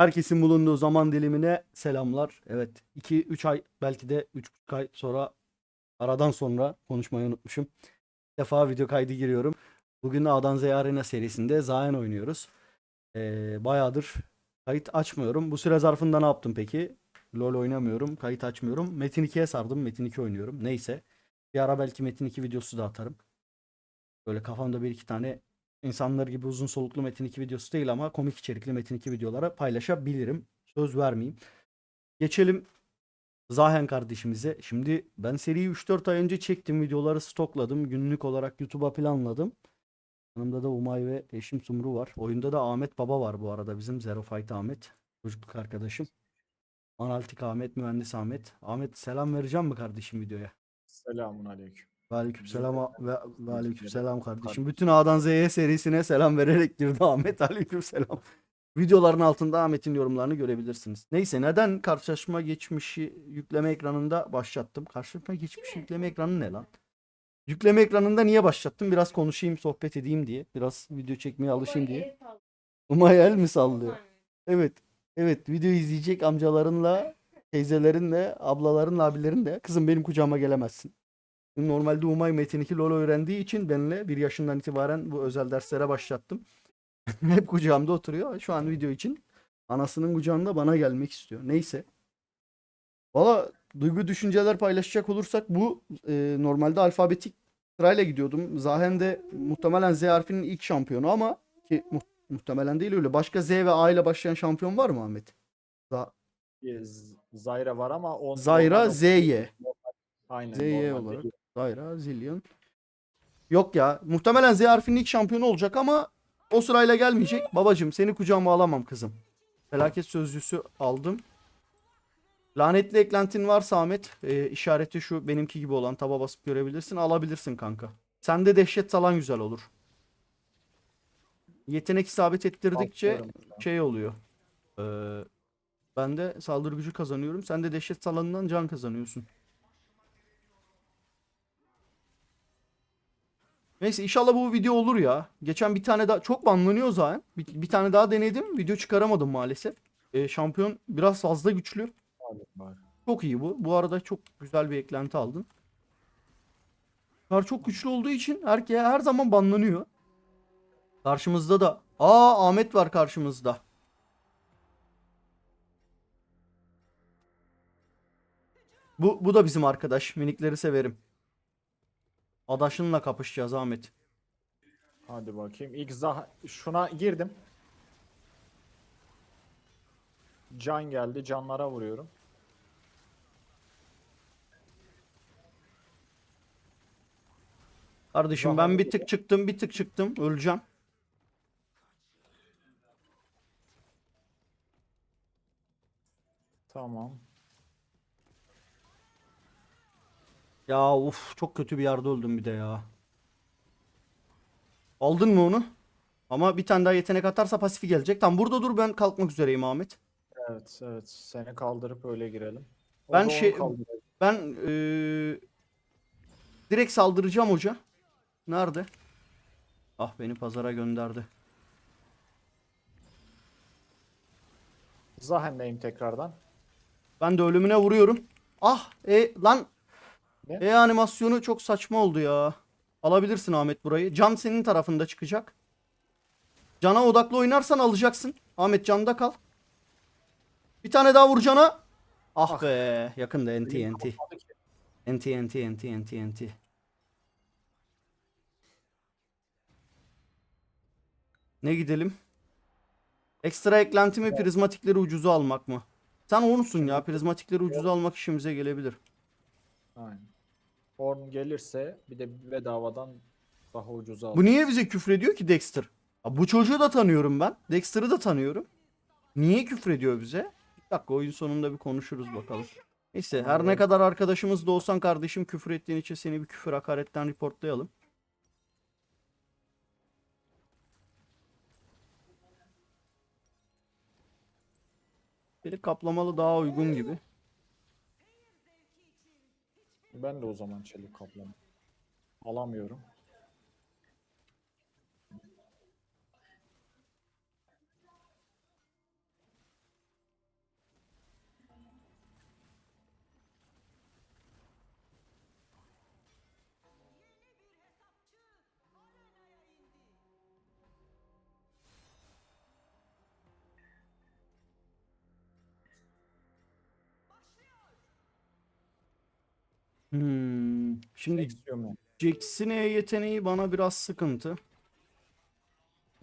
Herkesin bulunduğu zaman dilimine selamlar. Evet 2-3 ay belki de 3,5 ay sonra aradan sonra konuşmayı unutmuşum. Bir defa video kaydı giriyorum. Bugün A'dan Z'ye Arena serisinde Zayn oynuyoruz. Ee, bayağıdır kayıt açmıyorum. Bu süre zarfında ne yaptım peki? LoL oynamıyorum. Kayıt açmıyorum. Metin 2'ye sardım. Metin 2 oynuyorum. Neyse. Bir ara belki Metin 2 videosu da atarım. Böyle kafamda bir iki tane insanlar gibi uzun soluklu Metin 2 videosu değil ama komik içerikli Metin 2 videolara paylaşabilirim. Söz vermeyeyim. Geçelim Zahen kardeşimize. Şimdi ben seriyi 3-4 ay önce çektim. Videoları stokladım. Günlük olarak YouTube'a planladım. Yanımda da Umay ve eşim Sumru var. Oyunda da Ahmet Baba var bu arada. Bizim Zero Fight Ahmet. Çocukluk arkadaşım. Analitik Ahmet, Mühendis Ahmet. Ahmet selam vereceğim mi kardeşim videoya? Selamun aleyküm. Ve aleykümselam a- ve, ve aleykümselam kardeşim. Kardeşim. Bütün A'dan Z'ye serisine selam vererek girdi Ahmet. Aleykümselam. Videoların altında Ahmet'in yorumlarını görebilirsiniz. Neyse neden karşılaşma geçmişi yükleme ekranında başlattım? Karşılaşma geçmişi yükleme ekranı ne lan? Yükleme ekranında niye başlattım? Biraz konuşayım, sohbet edeyim diye. Biraz video çekmeye alışayım diye. Umay el mi sallıyor? Evet. Evet video izleyecek amcalarınla, teyzelerinle, ablalarınla, abilerinle kızım benim kucağıma gelemezsin. Normalde Umay Metin 2 LoL öğrendiği için benimle bir yaşından itibaren bu özel derslere başlattım. Hep kucağımda oturuyor. Şu an video için anasının kucağında bana gelmek istiyor. Neyse. Valla duygu düşünceler paylaşacak olursak bu e, normalde alfabetik sırayla gidiyordum. Zahen de muhtemelen Z harfinin ilk şampiyonu ama ki mu- muhtemelen değil öyle. Başka Z ve A ile başlayan şampiyon var mı Ahmet? Z- Bir Z- Zayra var ama on, Zayra ondan- ZY. Aynen. ZY normalde olarak. değil. Zayra, Zillion. Yok ya. Muhtemelen Z harfinin ilk şampiyonu olacak ama o sırayla gelmeyecek. Babacım seni kucağıma alamam kızım. Felaket sözcüsü aldım. Lanetli eklentin varsa Ahmet e, işareti şu benimki gibi olan taba basıp görebilirsin. Alabilirsin kanka. Sende dehşet salan güzel olur. Yetenek isabet ettirdikçe Atlıyorum şey oluyor. Ee, ben de saldırı gücü kazanıyorum. Sen de dehşet salanından can kazanıyorsun. Neyse inşallah bu video olur ya. Geçen bir tane daha çok banlanıyor zaten. Bir, bir tane daha denedim. Video çıkaramadım maalesef. Ee, şampiyon biraz fazla güçlü. Çok iyi bu. Bu arada çok güzel bir eklenti aldın. Kar çok güçlü olduğu için her, her zaman banlanıyor. Karşımızda da. Aa Ahmet var karşımızda. Bu, bu da bizim arkadaş. Minikleri severim. Adaşınla kapışacağız Ahmet. Hadi bakayım. İlk zah şuna girdim. Can geldi. Canlara vuruyorum. Kardeşim ben bir tık çıktım bir tık çıktım. Öleceğim. Tamam. Ya uf çok kötü bir yerde öldüm bir de ya. Aldın mı onu? Ama bir tane daha yetenek atarsa pasifi gelecek. Tamam burada dur ben kalkmak üzereyim Ahmet. Evet evet. Seni kaldırıp öyle girelim. O Ben şey-. Ben eee, direkt saldıracağım hoca. Nerede? Ah beni pazara gönderdi. Zahen'deyim tekrardan. Ben de ölümüne vuruyorum. Ah e lan. Ne? E animasyonu çok saçma oldu ya. Alabilirsin Ahmet burayı. Can senin tarafında çıkacak. Cana odaklı oynarsan alacaksın. Ahmet canda kal. Bir tane daha vur cana. Ah Ah. be yakında enti enti. Enti enti enti enti enti. Ne gidelim? Ekstra eklenti mi prizmatikleri ucuza almak mı? Sen onusun ya prizmatikleri ucuza almak işimize gelebilir. Aynen. Horn gelirse bir de bedavadan daha ucuza Bu niye bize küfrediyor ki Dexter? Ya bu çocuğu da tanıyorum ben. Dexter'ı da tanıyorum. Niye küfrediyor bize? Bir dakika oyun sonunda bir konuşuruz bakalım. Neyse her ne kadar arkadaşımız da olsan kardeşim küfür ettiğin için seni bir küfür hakaretten reportlayalım. Biri kaplamalı daha uygun gibi. Ben de o zaman çelik kaplama. Alamıyorum. Şimdi Eksiyorum Jax'in E yeteneği bana biraz sıkıntı.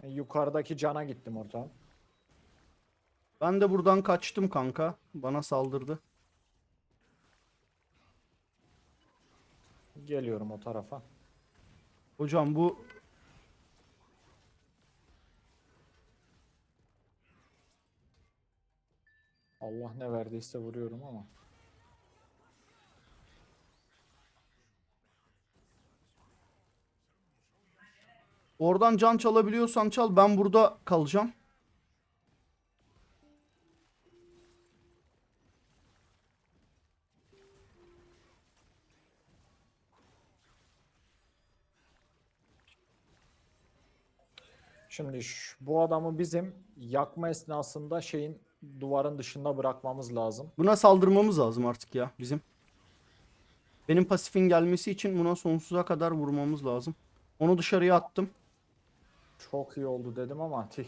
yani. Yukarıdaki cana gittim ortağım. Ben de buradan kaçtım kanka. Bana saldırdı. Geliyorum o tarafa. Hocam bu Allah ne verdiyse vuruyorum ama. Oradan can çalabiliyorsan çal. Ben burada kalacağım. Şimdi şu- bu adamı bizim yakma esnasında şeyin duvarın dışında bırakmamız lazım. Buna saldırmamız lazım artık ya bizim. Benim pasifin gelmesi için buna sonsuza kadar vurmamız lazım. Onu dışarıya attım. Çok iyi oldu dedim ama tih.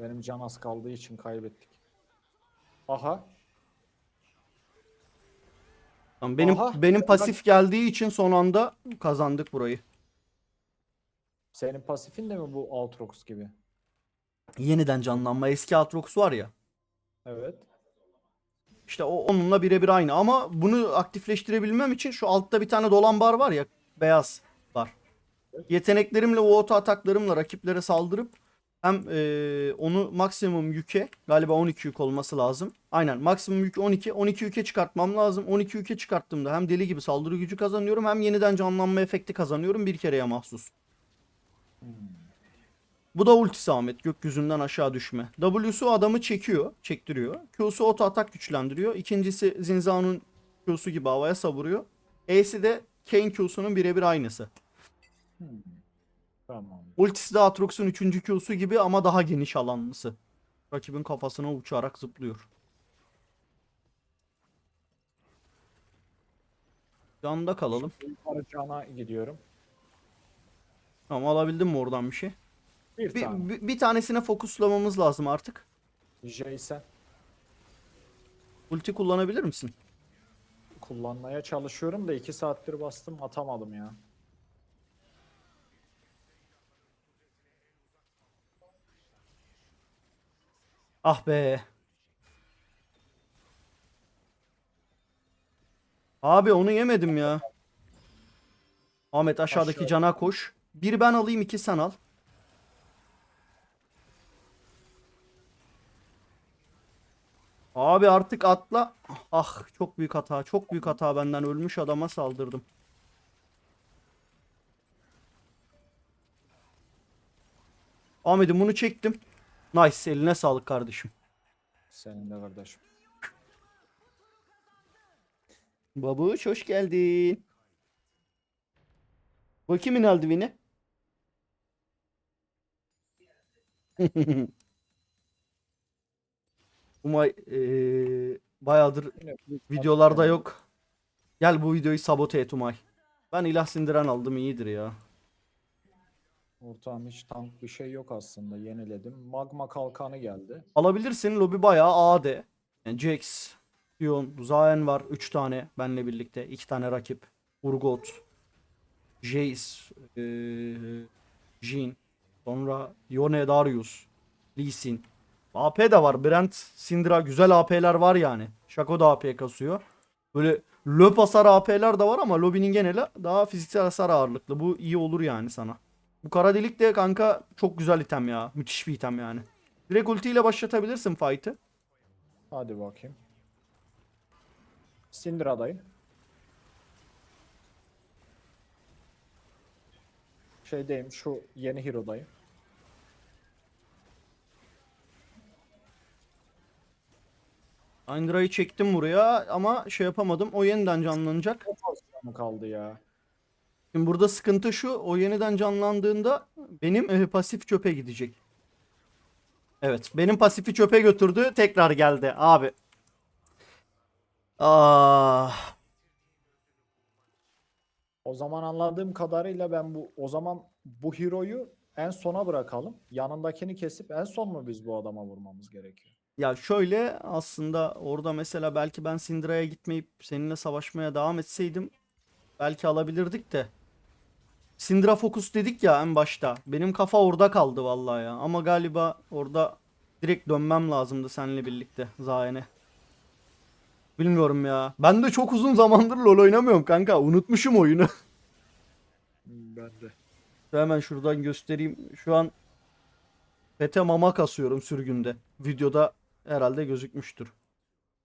Benim can az kaldığı için kaybettik. Aha. Tamam, benim Aha, benim ben- pasif geldiği için son anda kazandık burayı. Senin pasifin de mi bu Aatrox gibi? Yeniden canlanma eski Aatrox var ya. Evet. İşte o onunla birebir aynı ama bunu aktifleştirebilmem için şu altta bir tane dolan bar var ya beyaz. Yeteneklerimle o auto ataklarımla rakiplere saldırıp hem eee, onu maksimum yüke galiba 12 yük olması lazım. Aynen maksimum yük 12 12 yüke çıkartmam lazım. 12 yüke çıkarttığımda hem deli gibi saldırı gücü kazanıyorum hem yeniden canlanma efekti kazanıyorum bir kereye mahsus. Bu da ultisi Ahmet gökyüzünden aşağı düşme. W'su adamı çekiyor, çektiriyor. Q'su auto atak güçlendiriyor. İkincisi Zinzao'nun Q'su gibi havaya savuruyor. E'si de Kayn Q'sunun birebir aynısı. Tamam. Ultisi de Aatrox'un 3. Q'su gibi ama daha geniş alanlısı. Rakibin kafasına uçarak zıplıyor. Canda kalalım. Cana gidiyorum. Tamam alabildim mi oradan bir şey? Bir, Bir, tane. bir, bir tanesine fokuslamamız lazım artık. Jason Ulti kullanabilir misin? kullanmaya çalışıyorum da 2 saattir bastım atamadım ya. Ah be. Abi onu yemedim ya. Ahmet aşağıdaki Aşağı. cana koş. Bir ben alayım iki sen al. Abi artık atla. Ah çok büyük hata. Çok büyük hata benden. Ölmüş adama saldırdım. Ahmet'im bunu çektim. Nice eline sağlık kardeşim. Senin de kardeşim. Babuş hoş geldin. Bu kimin eldiveni? Umay eee bayağıdır videolarda yok. Gel bu videoyu sabote et Umay. Ben ilah sindiren aldım iyidir ya. Ortağım hiç tank bir şey yok aslında yeniledim. Magma kalkanı geldi. Alabilirsin lobi bayağı AD. Yani Jax, Sion, Zayn var 3 tane benle birlikte. 2 tane rakip. Urgot, Jace, eee Jhin, sonra Yone Darius, Lee Sin. AP de var. Brent, Syndra güzel AP'ler var yani. Shaco da AP kasıyor. Böyle löp hasar AP'ler de var ama lobinin geneli daha fiziksel hasar ağırlıklı. Bu iyi olur yani sana. Bu kara delik de kanka çok güzel item ya. Müthiş bir item yani. Direkt ultiyle başlatabilirsin fight'ı. Hadi bakayım. Syndra'dayım. Şeydeyim şu yeni hero'dayım. Syndra'yı çektim buraya ama şey yapamadım. O yeniden canlanacak. Çok az canı kaldı ya. Şimdi burada sıkıntı şu. O yeniden canlandığında benim e, pasif çöpe gidecek. Evet. Benim pasifi çöpe götürdü. Tekrar geldi abi. Ah. O zaman anladığım kadarıyla ben bu o zaman bu hero'yu en sona bırakalım. Yanındakini kesip en son mu biz bu adama vurmamız gerekiyor? Ya şöyle aslında orada mesela belki ben Syndra'ya gitmeyip seninle savaşmaya devam etseydim belki alabilirdik de. Syndra Focus dedik ya en başta. Benim kafa orada kaldı vallahi ya. Ama galiba orada direkt dönmem lazımdı seninle birlikte Zayen'e. Bilmiyorum ya. Ben de çok uzun zamandır LoL oynamıyorum kanka. Unutmuşum oyunu. Ben de. Hemen şuradan göstereyim. Şu an Pete mama kasıyorum sürgünde. Videoda herhalde gözükmüştür.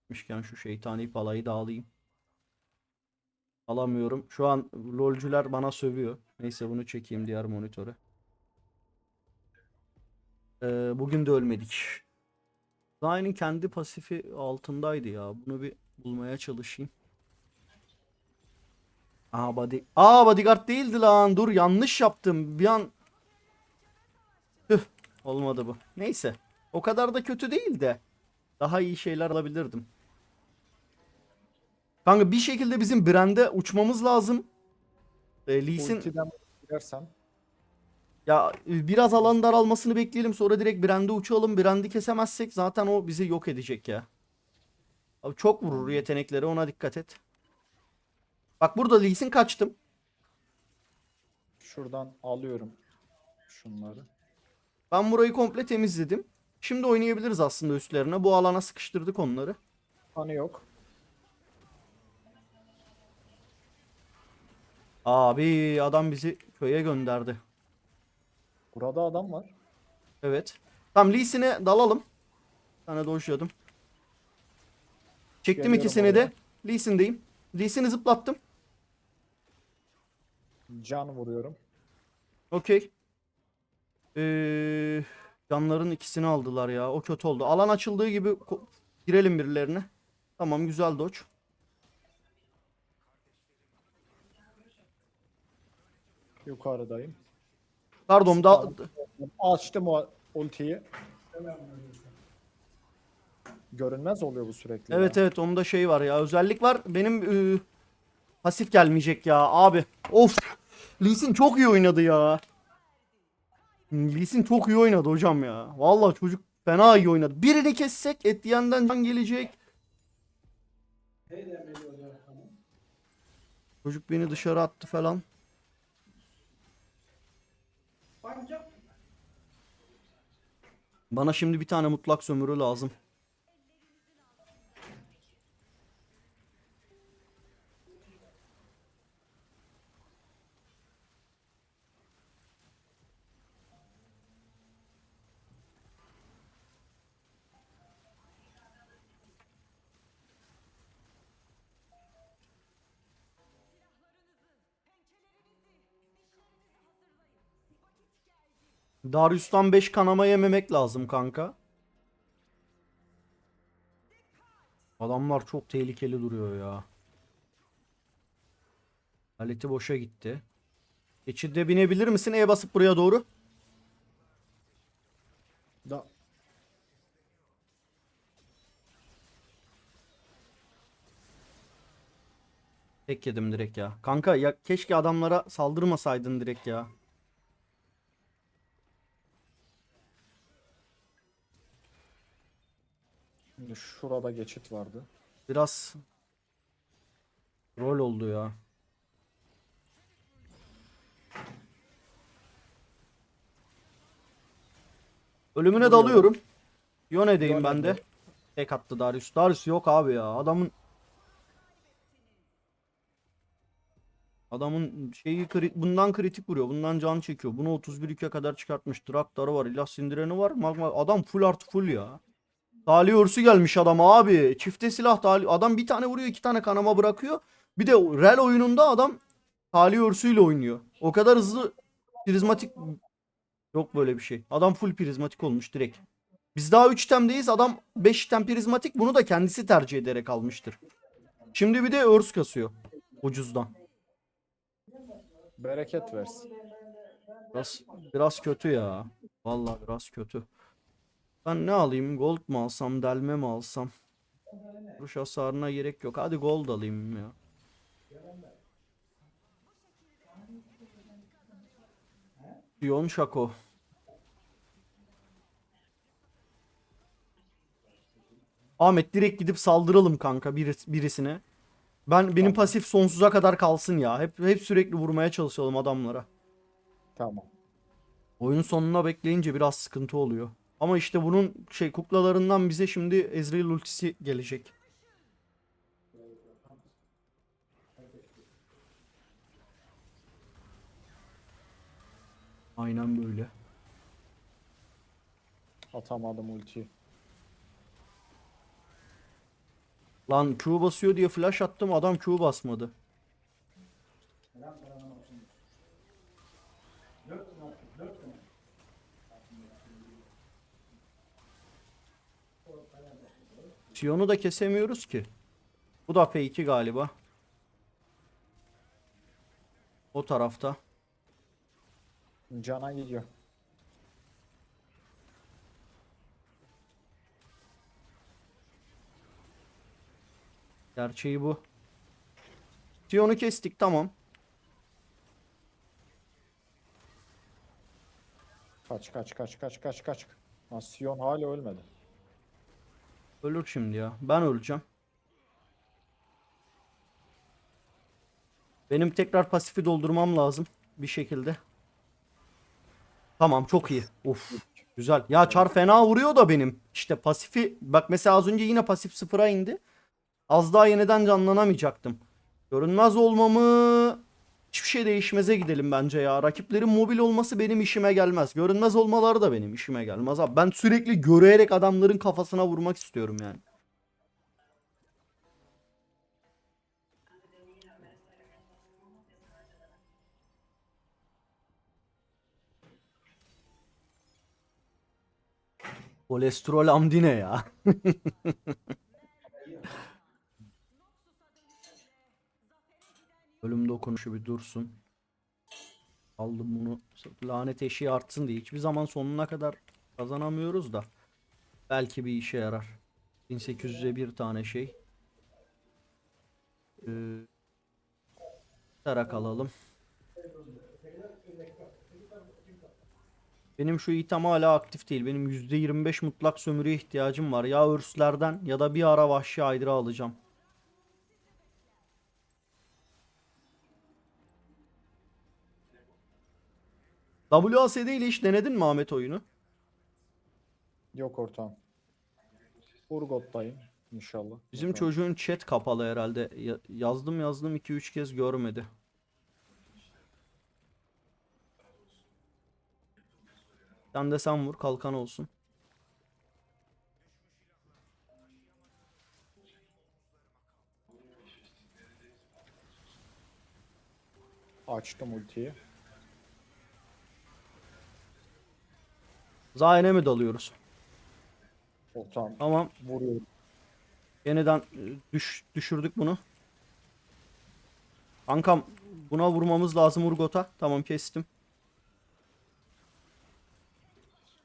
Gitmişken şu şeytani palayı da alayım. Alamıyorum. Şu an lolcular bana sövüyor. Neyse bunu çekeyim diğer monitöre. Ee, bugün de ölmedik. Zayn'in kendi pasifi altındaydı ya. Bunu bir bulmaya çalışayım. Aa body. Aa bodyguard değildi lan. Dur yanlış yaptım. Bir an Tüh, olmadı bu. Neyse. O kadar da kötü değil de daha iyi şeyler alabilirdim. Kanka bir şekilde bizim Brand'e uçmamız lazım. Ee, Lee Sin- Ultiden girersem ya e, biraz alan daralmasını bekleyelim sonra direkt Brand'e uçalım. Brand'i kesemezsek zaten o bizi yok edecek ya. Abi çok vurur yetenekleri ona dikkat et. Bak burada Lee Sin kaçtım. şuradan alıyorum şunları. Ben burayı komple temizledim. Şimdi oynayabiliriz aslında üstlerine. Bu alana sıkıştırdık onları. Hani yok. Abi adam bizi köye gönderdi. Burada adam var. Evet. Tamam Lee Sin'e dalalım. Bir tane dojladım. Çektim Geliyorum ikisini de. oraya. Lee Sin'deyim. Lee Sin'i zıplattım. Can vuruyorum. Okey. Ee, canların ikisini aldılar ya. O kötü oldu. Alan açıldığı gibi girelim birilerine. Tamam güzel dodge. Yukarıdayım. Pardon da Açtım o ultiyi. Görünmez oluyor bu sürekli. Evet ya. evet onda şey var ya özellik var. Benim e, pasif gelmeyecek ya abi. Of. Lee Sin çok iyi oynadı ya. Lee Sin çok iyi oynadı hocam ya. Vallahi çocuk fena iyi oynadı. Birini kessek Etienne'den can gelecek. Çocuk beni dışarı attı falan. Bana şimdi bir tane mutlak sömürü lazım. Darius'tan 5 kanama yememek lazım kanka. Adamlar çok tehlikeli duruyor ya. Aleti boşa gitti. Geçide binebilir misin? E basıp buraya doğru. Da Tek yedim direkt ya. Kanka ya keşke adamlara saldırmasaydın direkt ya. Şimdi şurada geçit vardı. Biraz rol oldu ya. Ölümüne dalıyorum. Yone'deyim ben de. Tek attı Darius. Darius yok abi ya. Adamın Adamın şeyi kri- bundan kritik vuruyor. Bundan can çekiyor. Bunu 31 2'ye kadar çıkartmış. Draktarı var. ilah sindireni var. Magma adam full artı full ya. Talih örsü gelmiş adam abi. Çifte silah talih. Adam bir tane vuruyor, iki tane kanama bırakıyor. Bir de rel oyununda adam talih örsüyle oynuyor. O kadar hızlı prizmatik yok böyle bir şey. Adam full prizmatik olmuş direkt. Biz daha 3 temdeyiz. Adam 5 tem prizmatik. Bunu da kendisi tercih ederek almıştır. Şimdi bir de örs kasıyor. Ucuzdan. Bereket versin. Biraz, biraz kötü ya. Vallahi biraz kötü. Ben ne alayım? Gold mu alsam, delme mi alsam? Vuruş hasarına gerek yok. Hadi gold alayım ya. Piyon Şako. Ahmet direkt gidip saldıralım kanka biris- birisine. Ben benim Tamam. pasif sonsuza kadar kalsın ya. Hep hep sürekli vurmaya çalışalım adamlara. Tamam. Oyun sonuna bekleyince biraz sıkıntı oluyor. Ama işte bunun şey kuklalarından bize şimdi Ezreal ultisi gelecek. Aynen böyle. Atamadım ultiyi. Lan Q basıyor diye flash attım adam Q basmadı. Sion'u da kesemiyoruz ki. Bu da P2 galiba. O tarafta. Cana gidiyor. Gerçeği bu. Sion'u kestik tamam. Kaç kaç kaç kaç kaç kaç. Lan Sion hala ölmedi. Ölür şimdi ya. Ben öleceğim. Benim tekrar pasifi doldurmam lazım bir şekilde. Tamam çok iyi. Of güzel. Ya çar fena vuruyor da benim. İşte pasifi bak mesela az önce yine pasif sıfıra indi. Az daha yeniden canlanamayacaktım. Görünmez olmamı hiçbir şey değişmeze gidelim bence ya. Rakiplerin mobil olması benim işime gelmez. Görünmez olmaları da benim işime gelmez abi. Ben sürekli görerek adamların kafasına vurmak istiyorum yani. Kolesterol amdine ya. Ölüm dokunuşu bir dursun. Aldım bunu. Lanet eşiği artsın diye. Hiçbir zaman sonuna kadar kazanamıyoruz da. Belki bir işe yarar. 1800'e bir tane şey. Ee, tarak alalım. Benim şu item hala aktif değil. Benim %25 mutlak sömürüye ihtiyacım var. Ya örslerden ya da bir ara vahşi aydra alacağım. WASD ile hiç denedin mi Ahmet oyunu? Yok ortağım. Urgot'tayım inşallah. Bizim Bakalım. çocuğun chat kapalı herhalde. Ya- yazdım yazdım 2-3 kez görmedi. Sen de sen vur kalkan olsun. Açtım ultiyi. Zayn'e mi dalıyoruz? Ortağım Tamam. vuruyorum. Yeniden e, düş, düşürdük bunu. Kankam buna vurmamız lazım Urgot'a. Tamam kestim.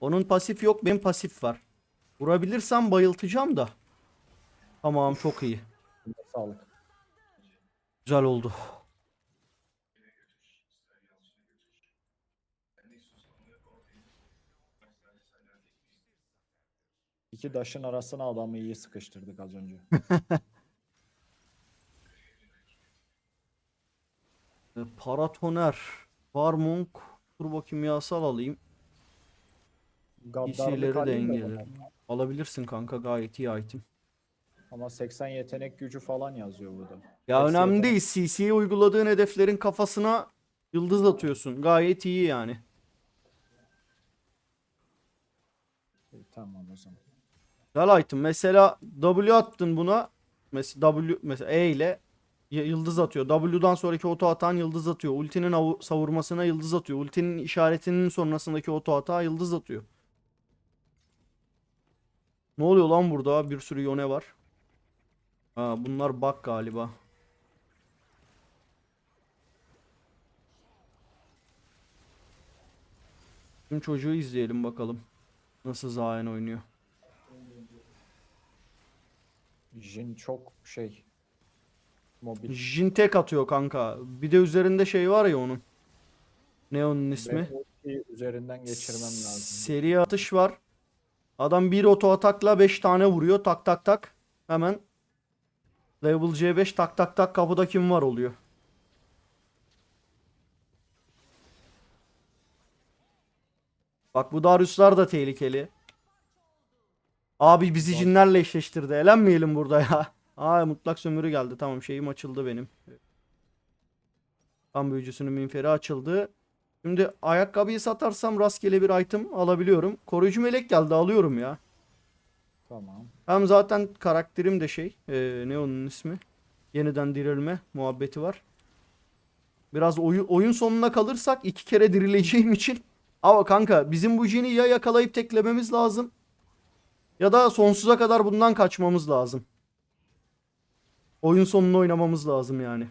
Onun pasif yok benim pasif var. Vurabilirsem bayıltacağım da. Tamam çok iyi. Sağlık. Güzel oldu. İki taşın arasına adamı iyi sıkıştırdık az önce. E, Paratoner. Varmunk. Turbo kimyasal alayım. Gaddarlık PC'leri de bakalım. Alabilirsin kanka gayet iyi item. Ama 80 yetenek gücü falan yazıyor burada. Ya Eksi önemli yetenek. değil. CC'ye uyguladığın hedeflerin kafasına yıldız atıyorsun. Gayet iyi yani. İyi, Tamam o zaman. Güzel item. Mesela W attın buna. Mesela W mesela E ile yıldız atıyor. W'dan sonraki oto atan yıldız atıyor. Ultinin avu- savurmasına yıldız atıyor. Ultinin işaretinin sonrasındaki oto atağa yıldız atıyor. Ne oluyor lan burada? Bir sürü yone var. Ha, bunlar bug galiba. Tüm çocuğu izleyelim bakalım. Nasıl Zayn oynuyor. Jin çok şey. Mobil. Jin tek atıyor kanka. Bir de üzerinde şey var ya onun. Ne onun ismi? Üzerinden geçirmem lazım. Seri atış var. Adam bir oto atakla 5 tane vuruyor. Tak tak tak. Hemen Level C5 tak tak tak kapıda kim var oluyor. Bak bu Darius'lar da tehlikeli. Abi bizi cinlerle eşleştirdi. Elenmeyelim burada ya. Aa mutlak sömürü geldi. Tamam şeyim açıldı benim. Tam büyücüsünün minferi açıldı. Şimdi ayakkabıyı satarsam rastgele bir item alabiliyorum. Koruyucu melek geldi alıyorum ya. Tamam. Hem zaten karakterim de şey. eee, ne onun ismi? Yeniden dirilme muhabbeti var. Biraz oyu- oyun sonuna kalırsak iki kere dirileceğim için. Ama kanka bizim bu jini ya yakalayıp teklememiz lazım. Ya da sonsuza kadar bundan kaçmamız lazım. Oyun sonunu oynamamız lazım yani.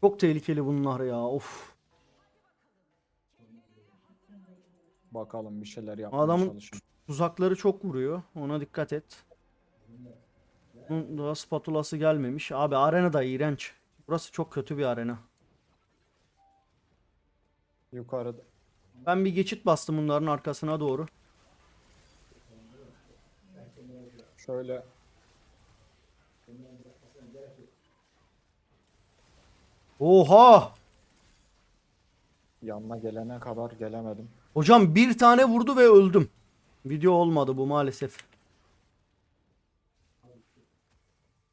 Çok tehlikeli bunlar ya. Of. Bakalım bir şeyler yapmaya Adamın çalışın. Tuzakları çok vuruyor. Ona dikkat et. Bunun daha spatulası gelmemiş. Abi arena da iğrenç. Burası çok kötü bir arena. Yukarıda. Ben bir geçit bastım bunların arkasına doğru. Şöyle Oha! yanına gelene kadar gelemedim. Hocam bir tane vurdu ve öldüm. Video olmadı bu maalesef.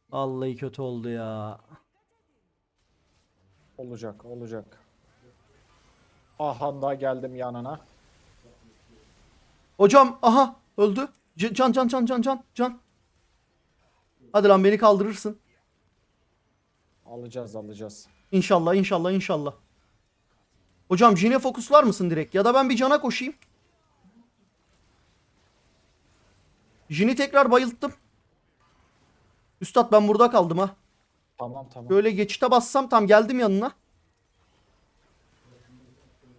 Vallahi kötü oldu ya. Olacak, olacak. Aha da geldim yanına. Hocam aha öldü. C- Can can can can can can. Hadi lan beni kaldırırsın. Alacağız, alacağız. İnşallah inşallah inşallah. Hocam Jine fokuslar mısın direkt? Ya da ben bir cana koşayım. Jin'i tekrar bayılttım. Üstad ben burada kaldım ha. Tamam, tamam. Böyle geçite bassam tam geldim yanına.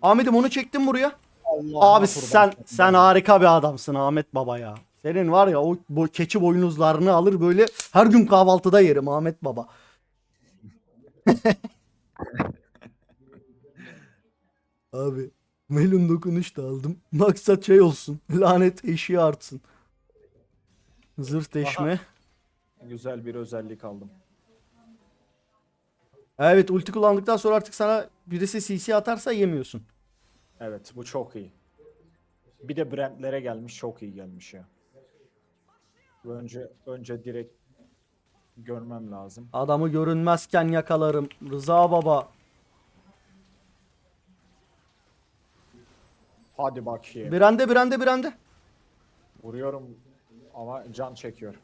Ahmet'im onu çektim buraya. Allah'ıma Abi sen sen harika bir adamsın Ahmet baba ya. Senin var ya o bo- keçi boynuzlarını alır böyle her gün kahvaltıda yerim Ahmet baba. Abi melon dokunuş da aldım. Maksat şey olsun. Lanet eşiği artsın. Zırh deşme. Güzel bir özellik aldım. Evet ulti kullandıktan sonra artık sana birisi CC atarsa yemiyorsun. Evet, bu çok iyi. Bir de brandlere gelmiş, çok iyi gelmiş ya. Önce önce direkt görmem lazım. Adamı görünmezken yakalarım. Rıza baba. Hadi bakayım. Birende birende birende. Vuruyorum ama can çekiyor.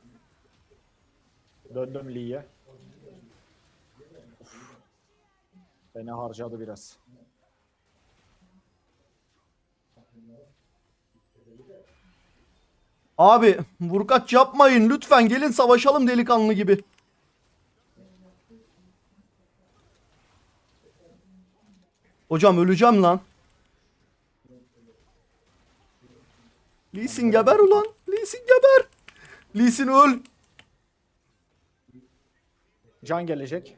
Döndüm Lee'ye. Uf. Beni harcadı biraz. Abi vurkaç yapmayın lütfen gelin savaşalım delikanlı gibi. Hocam öleceğim lan. Lee Sin geber ulan. Lee Sin geber. Lee Sin öl. Can gelecek.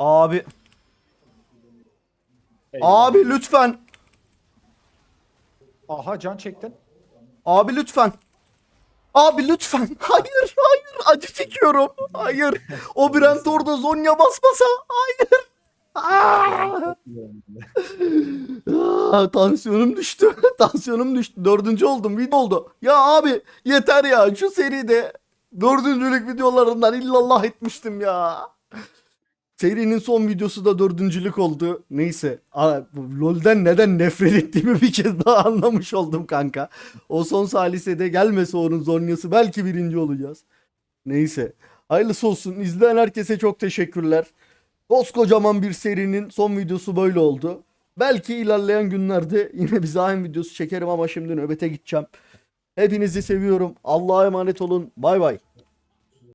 Abi. Eyvallah. Abi lütfen. Aha can çektin. Abi lütfen. Abi lütfen. Hayır hayır acı çekiyorum. Hayır. O Brent orada Zonya basmasa. Hayır. Aa! Aa, tansiyonum düştü. tansiyonum düştü. Dördüncü oldum. Video oldu. Ya abi yeter ya. Şu seride dördüncülük videolarından illallah etmiştim ya. Serinin son videosu da dördüncülük oldu. Neyse. LoL'den neden nefret ettiğimi bir kez daha anlamış oldum kanka. O son salisede gelmese onun Zonya'sı belki birinci olacağız. Neyse. Hayırlısı olsun. İzleyen herkese çok teşekkürler. Koskocaman bir serinin son videosu böyle oldu. Belki ilerleyen günlerde yine bir zahim videosu çekerim ama şimdi nöbete gideceğim. Hepinizi seviyorum. Allah'a emanet olun. Bay bay.